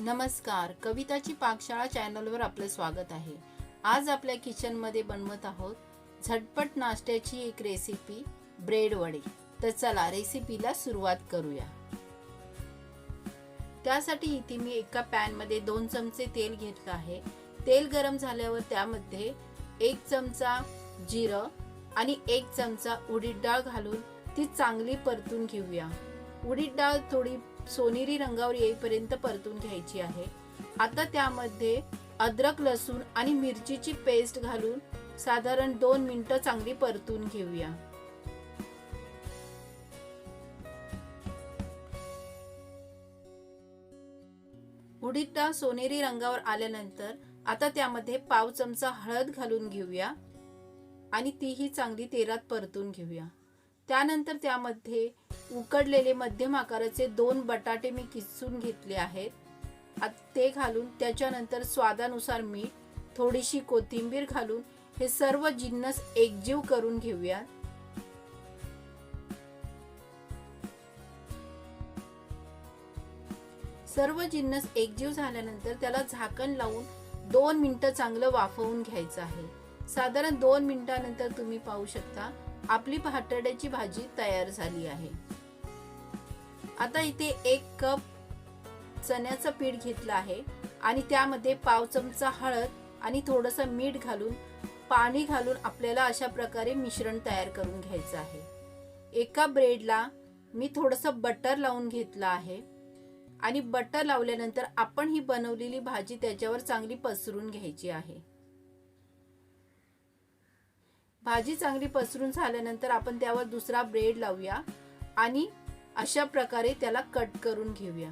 नमस्कार कविताची पाकशाळा चॅनलवर आपलं स्वागत आहे. आज आपल्या किचनमध्ये बनवत आहोत झटपट नाश्त्याची एक रेसिपी ब्रेड वडे. तर चला रेसिपीला सुरुवात करूया. त्यासाठी इथे मी एका पॅनमध्ये दोन चमचे तेल घेतलं आहे. तेल गरम झाल्यावर त्यामध्ये एक चमचा जिरं आणि एक चमचा उडीद डाळ घालून ती चांगली परतून घेऊया. उडीद डाळ थोडी सोनेरी रंगावर येईपर्यंत परतून घ्यायची आहे. आता त्यामध्ये अद्रक लसूण आणि मिरचीची पेस्ट घालून साधारण दोन मिनिटं चांगली परतून घेऊया. उडीद डाळ सोनेरी रंगावर आल्यानंतर आता त्यामध्ये पाव चमचा हळद घालून घेऊया आणि तीही चांगली तेलात परतून घेऊया. त्यानंतर त्यामध्ये उकडलेले मध्यम आकाराचे दोन बटाटे मी किसून घेतले आहेत. ते घालून त्याच्यानंतर स्वादानुसार मीठ थोडीशी कोथिंबीर घालून हे सर्व जिन्नस एकजीव करून घेऊया सर्व जिन्नस एकजीव झाल्यानंतर त्याला झाकण लावून दोन मिनिटं चांगलं वाफवून घ्यायचं आहे. साधारण दोन मिनिटानंतर तुम्ही पाहू शकता. आपली भाटड्याची भाजी तयार झाली आहे. आता इथे एक कप चण्याचं पीठ घेतलं आहे आणि त्यामध्ये पाव चमचा हळद आणि थोडंसं मीठ घालून पाणी घालून आपल्याला अशा प्रकारे मिश्रण तयार करून घ्यायचं आहे. एका ब्रेडला मी थोडंसं बटर लावून घेतलं आहे आणि बटर लावल्यानंतर आपण ही बनवलेली भाजी त्याच्यावर चांगली पसरून घ्यायची आहे. भाजी चांगली पसरून झाल्यानंतर आपण त्यावर दुसरा ब्रेड लावूया आणि अशा प्रकारे त्याला कट करून घेऊया.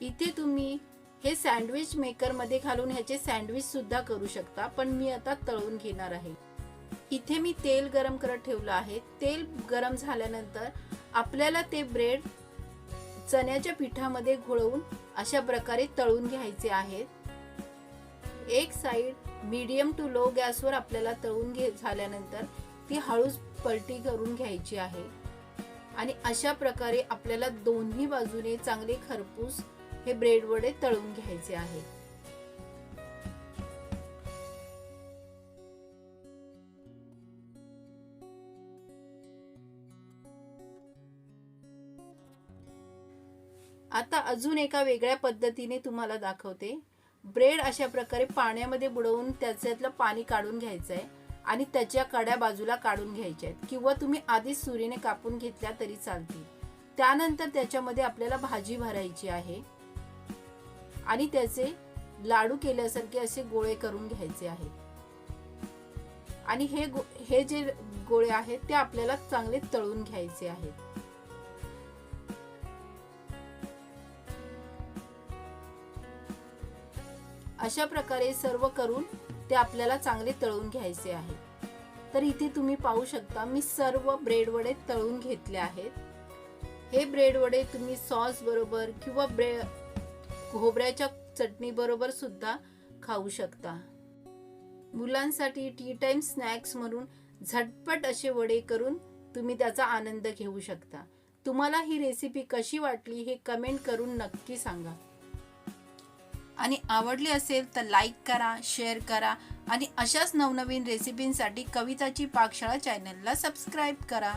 इथे तुम्ही हे सँडविच मेकरमध्ये घालून ह्याचे सँडविच सुद्धा करू शकता पण मी आता तळून घेणार आहे. इथे मी तेल गरम करत ठेवलं आहे. तेल गरम झाल्यानंतर आपल्याला ते ब्रेड चण्याच्या पिठामध्ये घोळवून अशा प्रकारे तळून घ्यायचे आहेत. एक साईड मीडियम टू लो गॅसवर आपल्याला तळून घे झाल्यानंतर ती हळूच पलटी करून घ्यायची आहे. आणि अशा प्रकारे आपल्याला दोन्ही बाजूने चांगले खरपूस हे ब्रेड वडे तळून घ्यायचे आहे. आता अजून एका वेगळ्या पद्धतीने तुम्हाला दाखवते. ब्रेड अशा प्रकारे पाण्यामध्ये बुडवून त्याच्यातलं पाणी काढून घ्यायचं आहे आणि त्याच्या कड्या बाजूला काढून घ्यायच्या आहेत. किंवा तुम्ही आधीच सुरीने कापून घेतल्या तरी चालतील. त्यानंतर त्याच्यामध्ये आपल्याला भाजी भरायची आहे. आणि त्याचे लाडू केल्यासारखे असे गोळे करून घ्यायचे आहेत. आणि हे गो हे जे गोळे आहेत ते आपल्याला चांगले तळून घ्यायचे आहेत. अशा प्रकारे सर्व करून ते आपल्याला चांगले तळून घ्यायचे आहे. तर इथे तुम्ही पाहू शकता मी सर्व ब्रेड वडे तळून घेतले आहेत. हे ब्रेड वडे तुम्ही सॉस बरोबर किंवा ब्रे खोबऱ्याच्या चटणी बरोबर सुद्धा खाऊ शकता. मुलांसाठी टी टाइम स्नॅक्स म्हणून झटपट असे वडे करून तुम्ही त्याचा आनंद घेऊ शकता. तुम्हाला ही रेसिपी कशी वाटली हे कमेंट करून नक्की सांगा. आणि आवडली असेल तर लाईक करा शेअर करा आणि अशाच नवनवीन रेसिपींसाठी कविताची पाकशाळा चॅनलला सबस्क्राईब करा.